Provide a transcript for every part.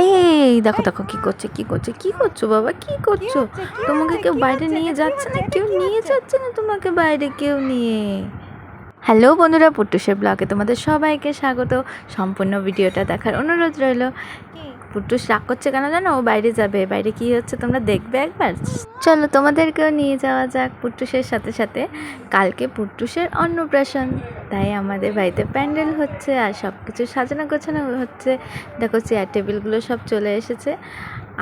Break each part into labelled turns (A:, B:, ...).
A: এই দেখো দেখো, কি করছে কি করছে, কি করছ বাবা? কি করছ? তোমাকে কেউ বাইরে নিয়ে যাচ্ছে না? কেউ নিয়ে যাচ্ছে না তোমাকে বাইরে, কেউ নিয়ে? হ্যালো বন্ধুরা পুট্টুসের ব্লগে তোমাদের সবাইকে স্বাগত। সম্পূর্ণ ভিডিওটা দেখার অনুরোধ রইল। পুট্টুস রাগ করছে কেন জানো? ও বাইরে যাবে। বাইরে কি হচ্ছে তোমরা দেখবে একবার? চলো তোমাদেরকেও নিয়ে যাওয়া যাক পুটুসের সাথে সাথে। কালকে পুটুসের অন্নপ্রাশন। তাই আমাদের বাড়িতে প্যান্ডেল হচ্ছে আর সব কিছু সাজানো গোছানো হচ্ছে। দেখো চেয়ার টেবিলগুলো সব চলে এসেছে।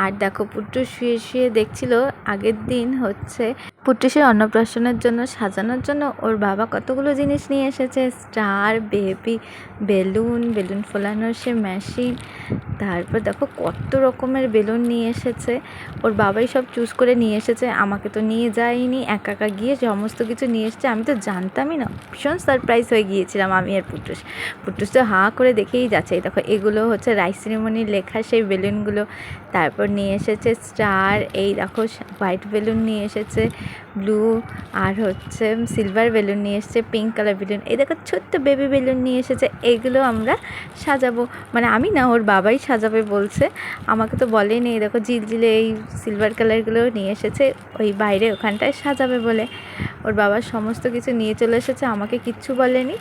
A: আর দেখো পুট্টু শুয়ে শুয়ে দেখছিল, আগের দিন হচ্ছে পুট্টুসের অন্নপ্রাশনের জন্য, সাজানোর জন্য ওর বাবা কতগুলো জিনিস নিয়ে এসেছে, স্টার, বেবি, বেলুন বেলুন ফোলানোর সে মেশিন তারপর দেখো কত রকমের বেলুন নিয়ে এসেছে, ওর বাবাই সব চুজ করে নিয়ে এসেছে, আমাকে তো নিয়ে যায়নি, একা একা গিয়ে সমস্ত কিছু নিয়ে এসেছে, আমি তো জানতামই না, ভীষণ সারপ্রাইজ হয়ে গিয়েছিলাম আমি আর পুটুস পুটুস তো হাঁ করে দেখেই যাচ্ছে দেখো এগুলো হচ্ছে রাইস সেরিমনির লেখা সেই বেলুনগুলো, তারপর নিয়ে এসেছে, স্টার, এই দেখো হোয়াইট বেলুন নিয়ে এসেছে, ব্লু, আর হচ্ছে সিলভার বেলুন নিয়ে এসেছে, পিঙ্ক কালার বেলুন, এই দেখো ছোট্ট বেবি বেলুন নিয়ে এসেছে, এগুলো আমরা সাজাবো মানে আমি না, ওর বাবাই সাজাবে বলছে, আমাকে তো বলেনি, এই দেখো ঝিলঝিলে এই সিলভার কালারগুলো নিয়ে এসেছে, ওই বাইরে ওখানটায় সাজাবে বলে, ওর বাবা সমস্ত কিছু নিয়ে চলে এসেছে, আমাকে কিচ্ছু বলেনি,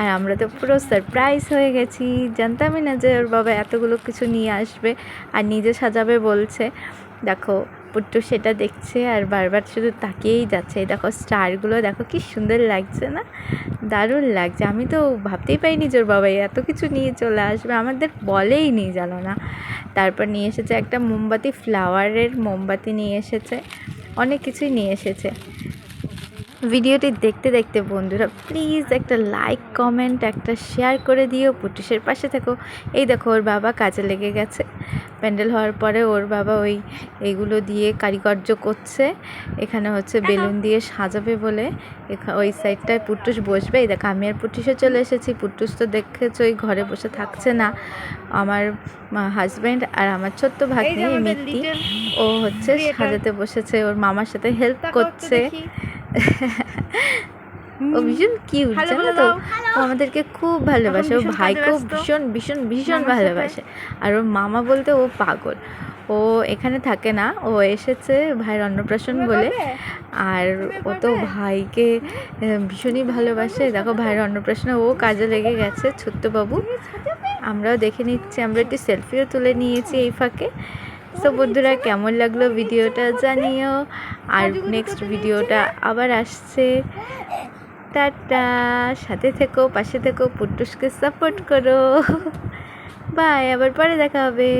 A: আর আমরা তো পুরো সারপ্রাইজ হয়ে গেছি, জানতামই না যে ওর বাবা এতগুলো কিছু নিয়ে আসবে, আর নিজে সাজাবে বলছে, দেখো, পুট্টু সেটা দেখছে আর বারবার শুধু তাকিয়েই যাচ্ছে। দেখো, স্টারগুলো, দেখো কি সুন্দর লাগছে না? দারুণ লাগছে। আমি তো ভাবতেই পাইনি জোর বাবাই এত কিছু নিয়ে চলে আসবে। আমাদের বলেই নিয়ে জানো না। তারপর নিয়ে এসেছে একটা মোমবাতি, ফ্লাওয়ারের মোমবাতি নিয়ে এসেছে, অনেক কিছুই নিয়ে এসেছে। ভিডিওটি দেখতে দেখতে বন্ধুরা প্লিজ একটা লাইক কমেন্ট একটা শেয়ার করে দিও। পুটুসের পাশে থেকো। এই দেখো ওর বাবা কাজে লেগে গেছে। প্যান্ডেল হওয়ার পরে ওর বাবা ওই এইগুলো দিয়ে কারিকর্য করছে। এখানে হচ্ছে বেলুন দিয়ে সাজাবে বলে। ওই সাইডটায় পুটুস বসবে। এই দেখো আমি আর পুটুসে চলে এসেছি। পুটুস তো দেখেছ ওই ঘরে বসে থাকছে না। আমার হাজব্যান্ড আর আমার ছোট্ট ভাগ্নি মিত্তি। ও হচ্ছে সাজাতে বসেছে। ওর মামার সাথে হেল্প করছে। ও ভীষণ কিউট জানো তো? ও আমাদেরকে খুব ভালোবাসে ও ভাইকেও ভীষণ ভীষণ ভীষণ ভালোবাসে। আর ওর মামা বলতে ও পাগল। ও এখানে থাকে না ও এসেছে ভাইয়ের অন্নপ্রাশন বলে। আর ও তো ভাইকে ভীষণই ভালোবাসে। দেখো ভাইয়ের অন্নপ্রাশনে ও কাজে লেগে গেছে ছোট্ট বাবু আমরাও দেখে নিচ্ছি আমরা একটি সেলফিও তুলে নিয়েছি এই ফাঁকে। তো বন্ধুরা, কেমন লাগল ভিডিওটা জানিও। আর নেক্সট ভিডিওটা আবার আসছে। টাটা। সাথে থেকো, পাশে থেকো পুটুসকে সাপোর্ট করো। বাই আবার পরে দেখা হবে.